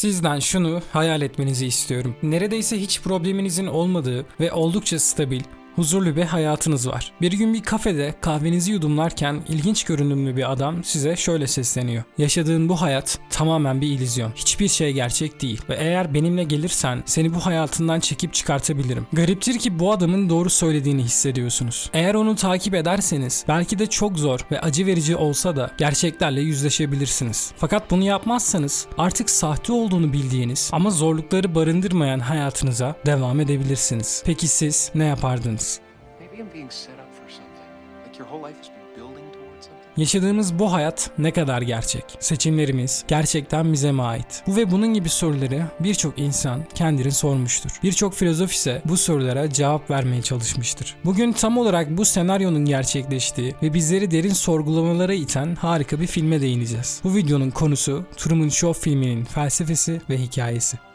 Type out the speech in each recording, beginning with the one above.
Sizden şunu hayal etmenizi istiyorum. Neredeyse hiç probleminizin olmadığı ve oldukça stabil, huzurlu bir hayatınız var. Bir gün bir kafede kahvenizi yudumlarken ilginç görünümlü bir adam size şöyle sesleniyor. Yaşadığın bu hayat tamamen bir illüzyon. Hiçbir şey gerçek değil ve eğer benimle gelirsen seni bu hayatından çekip çıkartabilirim. Gariptir ki bu adamın doğru söylediğini hissediyorsunuz. Eğer onu takip ederseniz belki de çok zor ve acı verici olsa da gerçeklerle yüzleşebilirsiniz. Fakat bunu yapmazsanız artık sahte olduğunu bildiğiniz ama zorlukları barındırmayan hayatınıza devam edebilirsiniz. Peki siz ne yapardınız? Yaşadığımız bu hayat ne kadar gerçek? Seçimlerimiz gerçekten bize mi ait? Bu ve bunun gibi soruları birçok insan kendini sormuştur. Birçok filozof ise bu sorulara cevap vermeye çalışmıştır. Bugün tam olarak bu senaryonun gerçekleştiği ve bizleri derin sorgulamalara iten harika bir filme değineceğiz. Bu videonun konusu Truman Show filminin felsefesi ve hikayesi.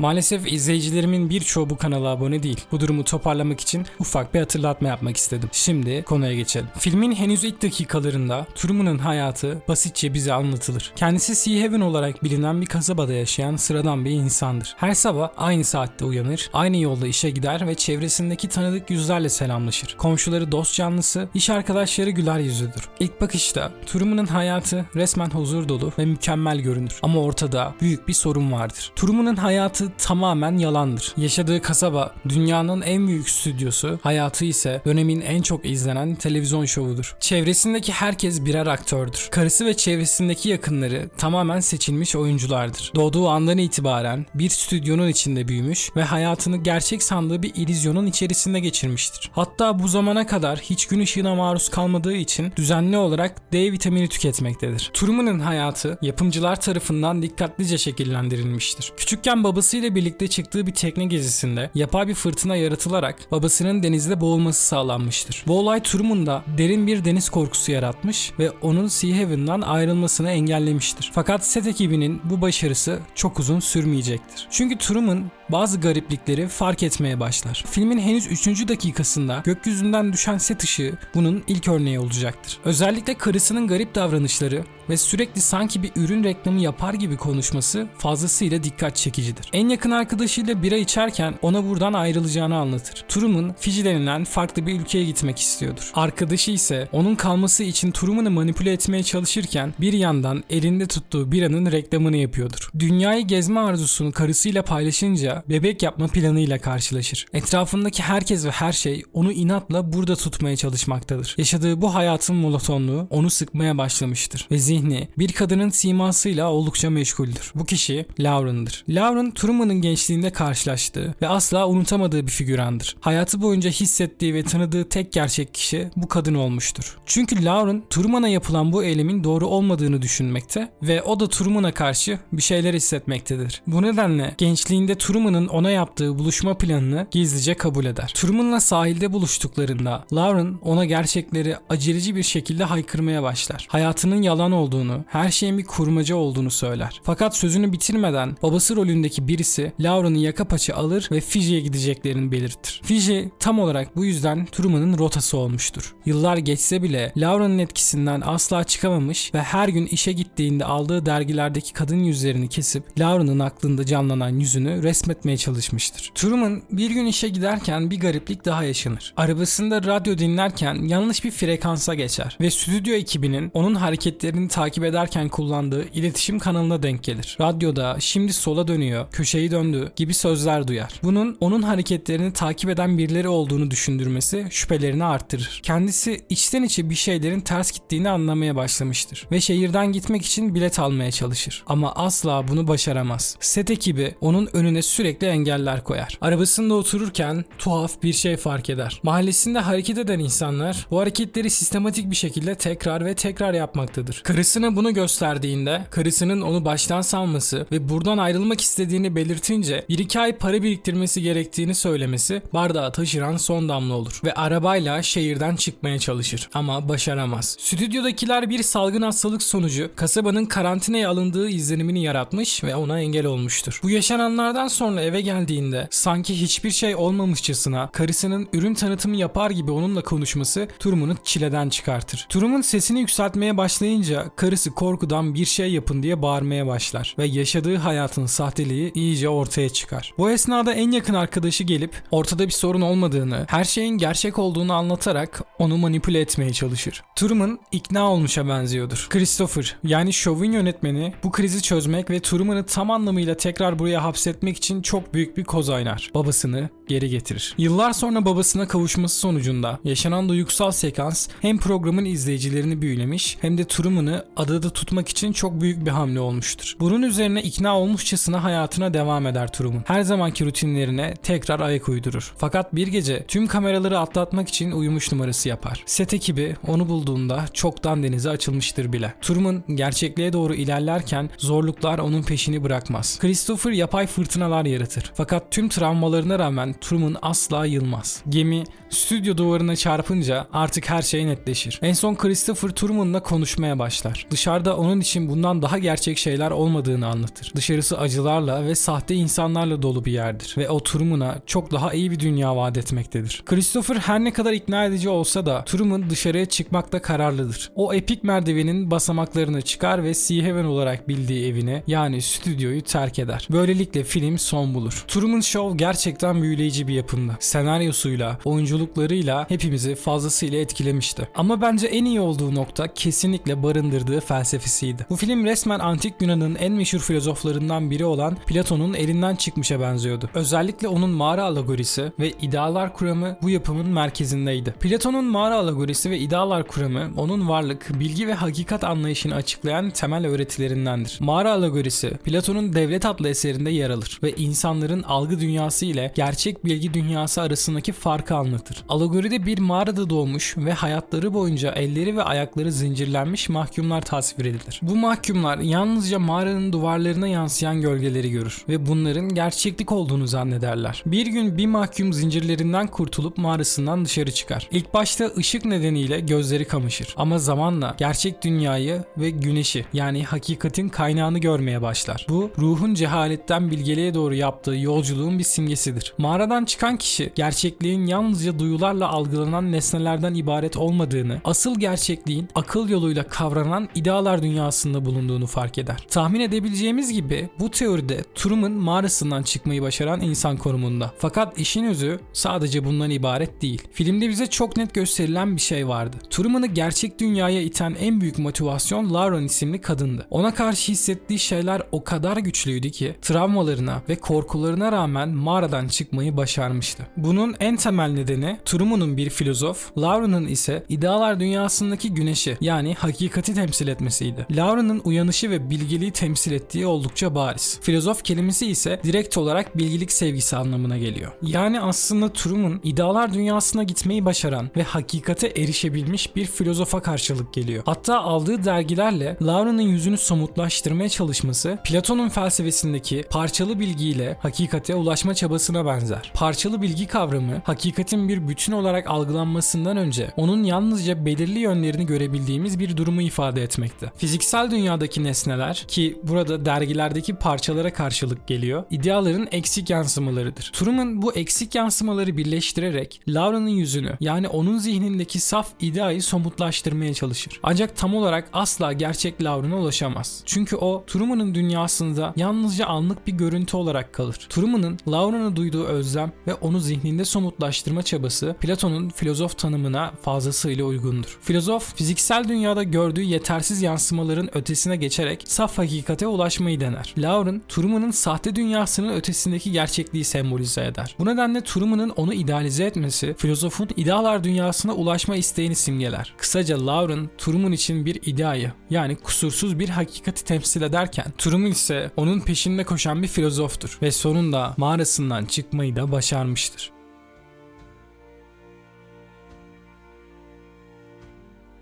Maalesef izleyicilerimin birçoğu bu kanala abone değil. Bu durumu toparlamak için ufak bir hatırlatma yapmak istedim. Şimdi konuya geçelim. Filmin henüz ilk dakikalarında Truman'ın hayatı basitçe bize anlatılır. Kendisi Sea Haven olarak bilinen bir kasabada yaşayan sıradan bir insandır. Her sabah aynı saatte uyanır, aynı yolda işe gider ve çevresindeki tanıdık yüzlerle selamlaşır. Komşuları dost canlısı, iş arkadaşları güler yüzüdür. İlk bakışta Truman'ın hayatı resmen huzur dolu ve mükemmel görünür. Ama ortada büyük bir sorun vardır. Truman'ın hayatı tamamen yalandır. Yaşadığı kasaba dünyanın en büyük stüdyosu, hayatı ise dönemin en çok izlenen televizyon şovudur. Çevresindeki herkes birer aktördür. Karısı ve çevresindeki yakınları tamamen seçilmiş oyunculardır. Doğduğu andan itibaren bir stüdyonun içinde büyümüş ve hayatını gerçek sandığı bir illüzyonun içerisinde geçirmiştir. Hatta bu zamana kadar hiç gün ışığına maruz kalmadığı için düzenli olarak D vitamini tüketmektedir. Truman'ın hayatı yapımcılar tarafından dikkatlice şekillendirilmiştir. Küçükken babasıyla birlikte çıktığı bir tekne gezisinde yapay bir fırtına yaratılarak babasının denizde boğulması sağlanmıştır. Bu olay Truman'da derin bir deniz korkusu yaratmış ve onun Sea Haven'dan ayrılmasını engellemiştir. Fakat set ekibinin bu başarısı çok uzun sürmeyecektir. Çünkü Truman bazı gariplikleri fark etmeye başlar. Filmin henüz 3. dakikasında gökyüzünden düşen set ışığı bunun ilk örneği olacaktır. Özellikle karısının garip davranışları ve sürekli sanki bir ürün reklamı yapar gibi konuşması fazlasıyla dikkat çekicidir. En yakın arkadaşıyla bira içerken ona buradan ayrılacağını anlatır. Truman, Fiji denilen farklı bir ülkeye gitmek istiyordur. Arkadaşı ise onun kalması için Truman'ı manipüle etmeye çalışırken bir yandan elinde tuttuğu biranın reklamını yapıyordur. Dünyayı gezme arzusunu karısıyla paylaşınca bebek yapma planıyla karşılaşır. Etrafındaki herkes ve her şey onu inatla burada tutmaya çalışmaktadır. Yaşadığı bu hayatın monotonluğu onu sıkmaya başlamıştır ve zihni bir kadının simasıyla oldukça meşguldür. Bu kişi Lauren'dır. Lauren Truman'ın gençliğinde karşılaştığı ve asla unutamadığı bir figürandır. Hayatı boyunca hissettiği ve tanıdığı tek gerçek kişi bu kadın olmuştur. Çünkü Lauren Truman'a yapılan bu eylemin doğru olmadığını düşünmekte ve o da Truman'a karşı bir şeyler hissetmektedir. Bu nedenle gençliğinde Truman'ın ona yaptığı buluşma planını gizlice kabul eder. Truman'la sahilde buluştuklarında Lauren ona gerçekleri aceleci bir şekilde haykırmaya başlar. Hayatının yalan olduğunu, her şeyin bir kurmaca olduğunu söyler. Fakat sözünü bitirmeden babası rolündeki birisi Lauren'ı yaka paça alır ve Fiji'ye gideceklerini belirtir. Fiji tam olarak bu yüzden Truman'ın rotası olmuştur. Yıllar geçse bile Lauren'ın etkisinden asla çıkamamış ve her gün işe gittiğinde aldığı dergilerdeki kadın yüzlerini kesip Lauren'ın aklında canlanan yüzünü resmetmeye çalışmıştır. Truman bir gün işe giderken bir gariplik daha yaşanır. Arabasında radyo dinlerken yanlış bir frekansa geçer ve stüdyo ekibinin onun hareketlerini takip ederken kullandığı iletişim kanalına denk gelir. Radyoda şimdi sola dönüyor, köşeyi döndü gibi sözler duyar. Bunun onun hareketlerini takip eden birileri olduğunu düşündürmesi şüphelerini arttırır. Kendisi içten içe bir şeylerin ters gittiğini anlamaya başlamıştır ve şehirden gitmek için bilet almaya çalışır. Ama asla bunu başaramaz. Set ekibi onun önüne sürekli engeller koyar. Arabasında otururken tuhaf bir şey fark eder. Mahallesinde hareket eden insanlar bu hareketleri sistematik bir şekilde tekrar ve tekrar yapmaktadır. Karısına bunu gösterdiğinde karısının onu baştan salması ve buradan ayrılmak istediğini belirtince bir iki ay para biriktirmesi gerektiğini söylemesi bardağı taşıran son damla olur ve arabayla şehirden çıkmaya çalışır ama başaramaz. Stüdyodakiler bir salgın hastalık sonucu kasabanın karantinaya alındığı izlenimini yaratmış ve ona engel olmuştur. Bu yaşananlardan sonra sonra eve geldiğinde sanki hiçbir şey olmamışçasına karısının ürün tanıtımı yapar gibi onunla konuşması Truman'ı çileden çıkartır. Truman sesini yükseltmeye başlayınca karısı korkudan bir şey yapın diye bağırmaya başlar ve yaşadığı hayatın sahteliği iyice ortaya çıkar. Bu esnada en yakın arkadaşı gelip ortada bir sorun olmadığını, her şeyin gerçek olduğunu anlatarak onu manipüle etmeye çalışır. Truman ikna olmuşa benziyordur. Christopher yani şovun yönetmeni bu krizi çözmek ve Truman'ı tam anlamıyla tekrar buraya hapsetmek için çok büyük bir koz oynar. Babasını geri getirir. Yıllar sonra babasına kavuşması sonucunda yaşanan duygusal sekans hem programın izleyicilerini büyülemiş hem de Truman'ı adada tutmak için çok büyük bir hamle olmuştur. Bunun üzerine ikna olmuşçasına hayatına devam eder Truman. Her zamanki rutinlerine tekrar ayak uydurur. Fakat bir gece tüm kameraları atlatmak için uyumuş numarası yapar. Set ekibi onu bulduğunda çoktan denize açılmıştır bile. Truman gerçekliğe doğru ilerlerken zorluklar onun peşini bırakmaz. Christopher yapay fırtınalar yaratır. Fakat tüm travmalarına rağmen Truman asla yılmaz. Gemi stüdyo duvarına çarpınca artık her şey netleşir. En son Christopher Truman'la konuşmaya başlar. Dışarıda onun için bundan daha gerçek şeyler olmadığını anlatır. Dışarısı acılarla ve sahte insanlarla dolu bir yerdir ve o Truman'a çok daha iyi bir dünya vaat etmektedir. Christopher her ne kadar ikna edici olsa da Truman dışarıya çıkmakta kararlıdır. O epik merdivenin basamaklarını çıkar ve Sea Heaven olarak bildiği evini yani stüdyoyu terk eder. Böylelikle film son bulur. Truman Show gerçekten büyüleyici bir yapımdı. Senaryosuyla, oyunculuklarıyla hepimizi fazlasıyla etkilemişti. Ama bence en iyi olduğu nokta kesinlikle barındırdığı felsefesiydi. Bu film resmen antik Yunan'ın en meşhur filozoflarından biri olan Platon'un elinden çıkmışa benziyordu. Özellikle onun mağara alegorisi ve idealar kuramı bu yapımın merkezindeydi. Platon'un mağara alegorisi ve idealar kuramı onun varlık, bilgi ve hakikat anlayışını açıklayan temel öğretilerindendir. Mağara alegorisi Platon'un Devlet adlı eserinde yer alır ve insanların algı dünyası ile gerçek bilgi dünyası arasındaki farkı anlatır. Alegoride bir mağarada doğmuş ve hayatları boyunca elleri ve ayakları zincirlenmiş mahkumlar tasvir edilir. Bu mahkumlar yalnızca mağaranın duvarlarına yansıyan gölgeleri görür ve bunların gerçeklik olduğunu zannederler. Bir gün bir mahkum zincirlerinden kurtulup mağarasından dışarı çıkar. İlk başta ışık nedeniyle gözleri kamaşır ama zamanla gerçek dünyayı ve güneşi yani hakikatin kaynağını görmeye başlar. Bu ruhun cehaletten bilgeliğe doğru yaptığı yolculuğun bir simgesidir. Mağaradan çıkan kişi gerçekliğin yalnızca duyularla algılanan nesnelerden ibaret olmadığını, asıl gerçekliğin akıl yoluyla kavranan idealar dünyasında bulunduğunu fark eder. Tahmin edebileceğimiz gibi bu teoride Truman mağarasından çıkmayı başaran insan konumunda. Fakat işin özü sadece bundan ibaret değil. Filmde bize çok net gösterilen bir şey vardı. Truman'ı gerçek dünyaya iten en büyük motivasyon Lauren isimli kadındı. Ona karşı hissettiği şeyler o kadar güçlüydü ki travmalarına ve korkularına rağmen mağaradan çıkmayı başarmıştı. Bunun en temel nedeni Truman'ın bir filozof, Lauren'ın ise idealar dünyasındaki güneşi yani hakikati temsil etmesiydi. Lauren'ın uyanışı ve bilgeliği temsil ettiği oldukça bariz. Filozof kelimesi ise direkt olarak bilgilik sevgisi anlamına geliyor. Yani aslında Truman idealar dünyasına gitmeyi başaran ve hakikate erişebilmiş bir filozofa karşılık geliyor. Hatta aldığı dergilerle Lauren'ın yüzünü somutlaştırmaya çalışması Platon'un felsefesindeki parçalı bilgiyle hakikate ulaşma çabasına benzer. Parçalı bilgi kavramı hakikatin bir bütün olarak algılanmasından önce onun yalnızca belirli yönlerini görebildiğimiz bir durumu ifade etmekte. Fiziksel dünyadaki nesneler ki burada dergilerdeki parçalara karşılık geliyor, ideaların eksik yansımalarıdır. Truman bu eksik yansımaları birleştirerek Laura'nın yüzünü yani onun zihnindeki saf ideayı somutlaştırmaya çalışır. Ancak tam olarak asla gerçek Laura'na ulaşamaz. Çünkü o Truman'ın dünyasında yalnızca anlık bir görüntü olarak kalır. Truman'ın Laura'na duyduğu özlem ve onu zihninde somutlaştırma çabası Platon'un filozof tanımına fazlasıyla uygundur. Filozof fiziksel dünyada gördüğü yetersiz yansımaların ötesine geçerek saf hakikate ulaşmayı dener. Lauren, Truman'ın sahte dünyasının ötesindeki gerçekliği sembolize eder. Bu nedenle Truman'ın onu idealize etmesi, filozofun idealar dünyasına ulaşma isteğini simgeler. Kısaca Lauren, Truman için bir ideayı yani kusursuz bir hakikati temsil ederken Truman ise onun peşinde koşan bir filozoftur ve sonunda mağarasından çıkmayı da başarmıştır.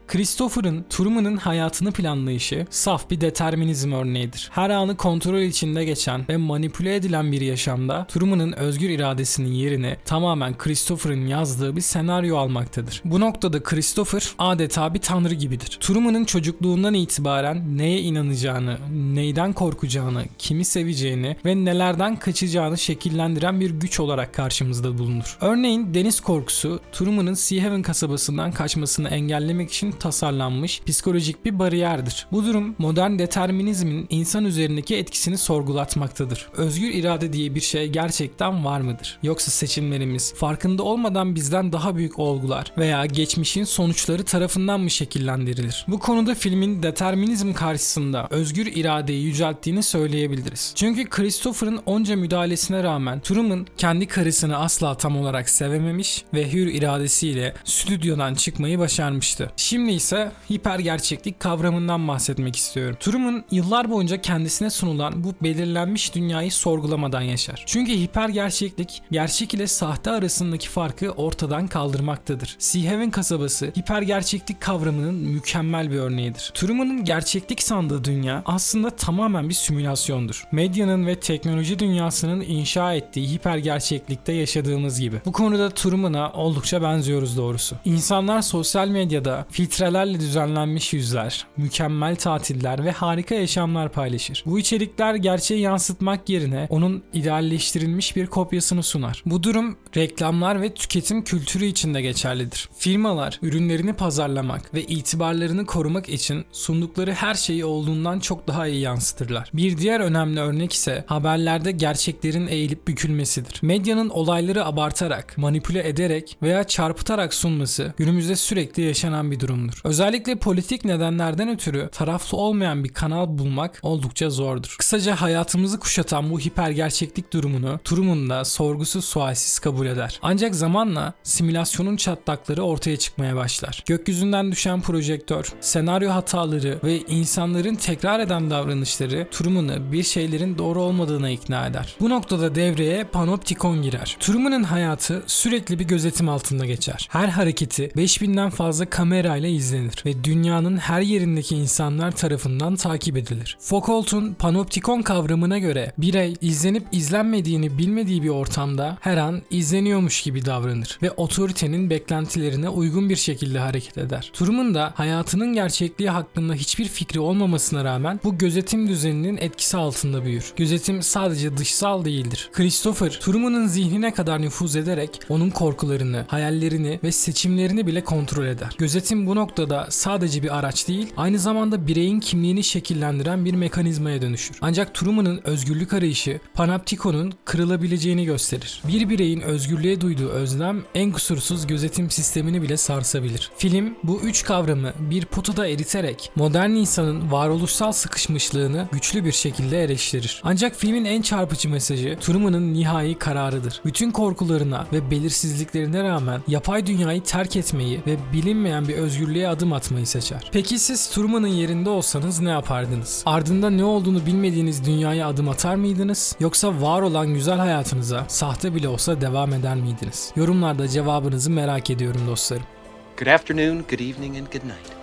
Christopher'ın Truman'ın hayatını planlayışı saf bir determinizm örneğidir. Her anı kontrol içinde geçen ve manipüle edilen bir yaşamda Truman'ın özgür iradesinin yerini tamamen Christopher'ın yazdığı bir senaryo almaktadır. Bu noktada Christopher adeta bir tanrı gibidir. Truman'ın çocukluğundan itibaren neye inanacağını, neyden korkacağını, kimi seveceğini ve nelerden kaçacağını şekillendiren bir güç olarak karşımızda bulunur. Örneğin deniz korkusu Truman'ın Sea Haven kasabasından kaçmasını engellemek için tasarlanmış psikolojik bir bariyerdir. Bu durum modern determinizmin insan üzerindeki etkisini sorgulatmaktadır. Özgür irade diye bir şey gerçekten var mıdır? Yoksa seçimlerimiz farkında olmadan bizden daha büyük olgular veya geçmişin sonuçları tarafından mı şekillendirilir? Bu konuda filmin determinizm karşısında özgür iradeyi yücelttiğini söyleyebiliriz. Çünkü Christopher'ın onca müdahalesine rağmen Truman kendi karısını asla tam olarak sevememiş ve hür iradesiyle stüdyodan çıkmayı başarmıştı. Şimdi ise hiper gerçeklik kavramından bahsetmek istiyorum. Truman yıllar boyunca kendisine sunulan bu belirlenmiş dünyayı sorgulamadan yaşar. Çünkü hiper gerçeklik gerçek ile sahte arasındaki farkı ortadan kaldırmaktadır. Sea Haven kasabası hiper gerçeklik kavramının mükemmel bir örneğidir. Truman'ın gerçeklik sandığı dünya aslında tamamen bir simülasyondur. Medyanın ve teknoloji dünyasının inşa ettiği hiper gerçeklikte yaşadığımız gibi. Bu konuda Truman'a oldukça benziyoruz doğrusu. İnsanlar sosyal medyada filtrelerle düzenlenmiş yüzler, mükemmel tatiller ve harika yaşamlar paylaşır. Bu içerikler gerçeği yansıtmak yerine onun idealleştirilmiş bir kopyasını sunar. Bu durum reklamlar ve tüketim kültürü için de geçerlidir. Firmalar ürünlerini pazarlamak ve itibarlarını korumak için sundukları her şeyi olduğundan çok daha iyi yansıtırlar. Bir diğer önemli örnek ise haberlerde gerçeklerin eğilip bükülmesidir. Medyanın olayları abartarak, manipüle ederek veya çarpıtarak sunması günümüzde sürekli yaşanan bir durumdur. Özellikle politik nedenlerden ötürü taraflı olmayan bir kanal bulmak oldukça zordur. Kısaca hayatımızı kuşatan bu hiper gerçeklik durumunu Truman da sorgusuz sualsiz kabul eder. Ancak zamanla simülasyonun çatlakları ortaya çıkmaya başlar. Gökyüzünden düşen projektör, senaryo hataları ve insanların tekrar eden davranışları Truman'ı bir şeylerin doğru olmadığına ikna eder. Bu noktada devreye panoptikon girer. Truman'ın hayatı sürekli bir gözetim altında geçer. Her hareketi 5000'den fazla kamerayla izlenir ve dünyanın her yerindeki insanlar tarafından takip edilir. Foucault'un panoptikon kavramına göre birey izlenip izlenmediğini bilmediği bir ortamda her an izleniyormuş gibi davranır ve otoritenin beklentilerine uygun bir şekilde hareket eder. Truman da hayatının gerçekliği hakkında hiçbir fikri olmamasına rağmen bu gözetim düzeninin etkisi altında büyür. Gözetim sadece dışsal değildir. Christopher, Truman'ın zihnine kadar nüfuz ederek onun korkularını, hayallerini ve seçimlerini bile kontrol eder. Gözetim bu noktada sadece bir araç değil, aynı zamanda bireyin kimliğini şekillendiren bir mekanizmaya dönüşür. Ancak Truman'ın özgürlük arayışı Panoptikon'un kırılabileceğini gösterir. Bir bireyin özgürlüğe duyduğu özlem en kusursuz gözetim sistemini bile sarsabilir. Film bu üç kavramı bir potada eriterek modern insanın varoluşsal sıkışmışlığını güçlü bir şekilde eleştirir. Ancak filmin en çarpıcı mesajı Truman'ın nihai kararıdır. Bütün korkularına ve belirsizliklerine rağmen yapay dünyayı terk etmeyi ve bilinmeyen bir özgürlüğe adım atmayı seçer. Peki siz Truman'ın yerinde olsanız ne yapardınız? Ardında ne olduğunu bilmediğiniz dünyaya adım atar mıydınız? Yoksa var olan güzel hayatınıza sahte bile olsa devam eder miydiniz? Yorumlarda cevabınızı merak ediyorum dostlarım. Good afternoon, good evening, and good night.